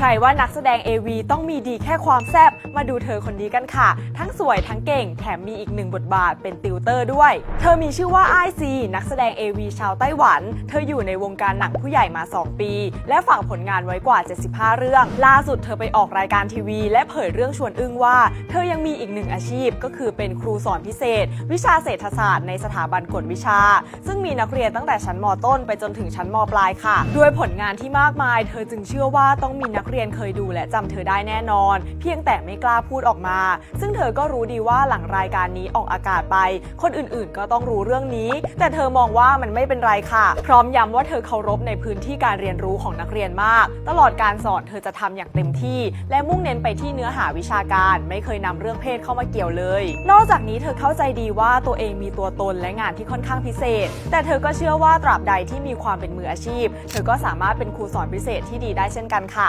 ใครว่านักแสดง AV ต้องมีดีแค่ความแซ่บมาดูเธอคนนี้กันค่ะ ทั้งสวยทั้งเก่งแถมมีอีกหนึ่งบทบาทเป็นติวเตอร์ด้วย เธอมีชื่อว่าไอซีนักแสดง AV ชาวไต้หวัน เธออยู่ในวงการหนังผู้ใหญ่มา 2 ปี และฝากผลงานไว้กว่า 75 เรื่อง ล่าสุดเธอไปออกรายการทีวี และเผยเรื่องชวนอึ้งว่า เธอยังมีอีกหนึ่งอาชีพ ก็คือเป็นครูสอนพิเศษ วิชาเศรษฐศาสตร์ในสถาบันกวดวิชา ซึ่งมีนักเรียนตั้งแต่ชั้นมต้น ไปจนถึงชั้นมปลายค่ะ ด้วยผลงานที่มากมาย เธอจึงเชื่อว่าต้องมีนักเรียนเคยดูและจำเธอได้แน่นอน เพียงแต่ไม่กล้าพูดออกมา ซึ่งเธอก็รู้ดีว่าหลังรายการนี้ออกอากาศไป คนอื่นๆ ก็ต้องรู้เรื่องนี้ แต่เธอมองว่ามันไม่เป็นไรค่ะ พร้อมย้ำว่าเธอเคารพในพื้นที่การเรียนรู้ของนักเรียนมาก ตลอดการสอนเธอจะทำอย่างเต็มที่ และมุ่งเน้นไปที่เนื้อหาวิชาการ ไม่เคยนำเรื่องเพศเข้ามาเกี่ยวเลย นอกจากนี้เธอเข้าใจดีว่าตัวเองมีตัวตนและงานที่ค่อนข้างพิเศษ แต่เธอก็เชื่อว่าตราบใดที่มีความเป็นมืออาชีพ เธอก็สามารถเป็นครูสอนพิเศษที่ดีได้เช่นกันค่ะ